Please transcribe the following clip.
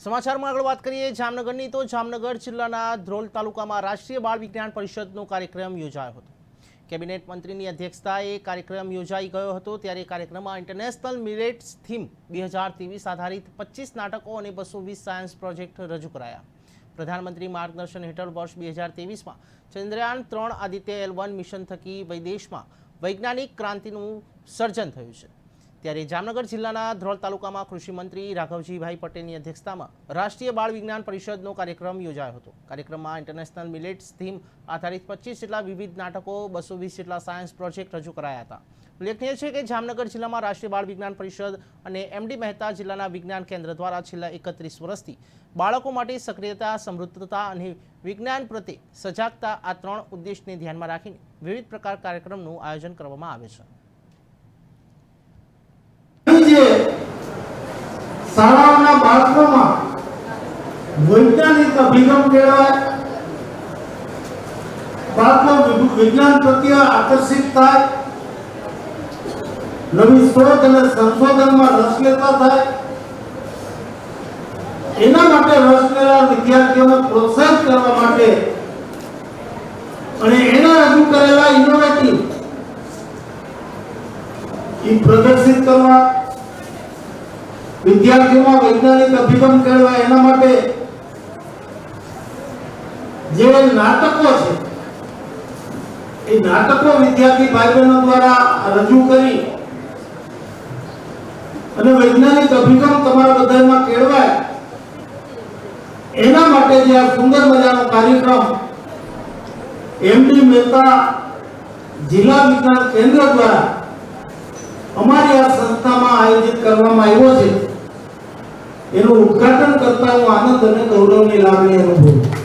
સમાચારમાં આગળ વાત કરીએ, જામનગરની તો જામનગર જિલ્લાના ધ્રોલ તાલુકામાં રાષ્ટ્રીય બાળ વિજ્ઞાન પરિષદનો કાર્યક્રમ યોજાયો હતો. કેબિનેટ મંત્રીની અધ્યક્ષતાએ કાર્યક્રમ યોજાઈ ગયો હતો, ત્યારે કાર્યક્રમમાં ઇન્ટરનેશનલ મિલેટ્સ થીમ બે હજાર ત્રેવીસ આધારિત પચીસ નાટકો અને બસો વીસ સાયન્સ પ્રોજેક્ટ રજૂ કરાયા. પ્રધાનમંત્રી માર્ગદર્શન હેઠળ વર્ષ બે હજાર ત્રેવીસમાં ચંદ્રયાન ત્રણ આદિત્ય એલ વન મિશન થકી વિદેશમાં વૈજ્ઞાનિક ક્રાંતિનું સર્જન થયું છે. ત્યારે જામનગર જિલ્લાના ધ્રોલ તાલુકામાં કૃષિ મંત્રી રાઘવજીભાઈ પટેલની અધ્યક્ષતામાં રાષ્ટ્રીય બાળ વિજ્ઞાન પરિષદનો કાર્યક્રમ યોજાયો હતો. કાર્યક્રમમાં ઇન્ટરનેશનલ મિલેટ્સ થીમ આધારિત પચીસ જેટલા વિવિધ નાટકો, બસો વીસ જેટલા સાયન્સ પ્રોજેક્ટ રજૂ કરાયા હતા. ઉલ્લેખનીય છે કે જામનગર જિલ્લામાં રાષ્ટ્રીય બાળ વિજ્ઞાન પરિષદ અને એમડી મહેતા જિલ્લાના વિજ્ઞાન કેન્દ્ર દ્વારા છેલ્લા એકત્રીસ વર્ષથી બાળકો માટે સક્રિયતા, સમૃદ્ધતા અને વિજ્ઞાન પ્રત્યે સજાગતા આ ત્રણ ઉદ્દેશને ધ્યાનમાં રાખીને વિવિધ પ્રકાર કાર્યક્રમનું આયોજન કરવામાં આવે છે જે શાળાઓના બાળકોમાં વૈજ્ઞાનિક અભિગમ કેળવાય? બાળકો વિજ્ઞાન પ્રત્યે આકર્ષિત થાય? નવી શોધ અને સંશોધનમાં રસ લેતા થાય? એના માટે રસ લેવા વિદ્યાર્થીઓને પ્રોત્સાહિત કરવા માટે અને એના રજૂ કરેલા ઇનોવેટિવ એ પ્રદર્શિત કરવા વિદ્યાર્થીઓમાં વૈજ્ઞાનિક અભિગમ કેળવાય એના માટે જે નાટકો છે, એ નાટકો વિદ્યાર્થી ભાઈ બહેનો દ્વારા રજૂ કરી અને વૈજ્ઞાનિક અભિગમ તમારા બધામાં કેળવાય, એના માટે જે આ સુંદર મજાનો કાર્યક્રમ એમડી મહેતા જિલ્લા વિજ્ઞાન કેન્દ્ર દ્વારા અમારી આ સંસ્થામાં આયોજિત કરવામાં આવ્યો છે. એનું ઉદ્ઘાટન કરતા હું આનંદ અને ગૌરવની લાગણી અનુભવું.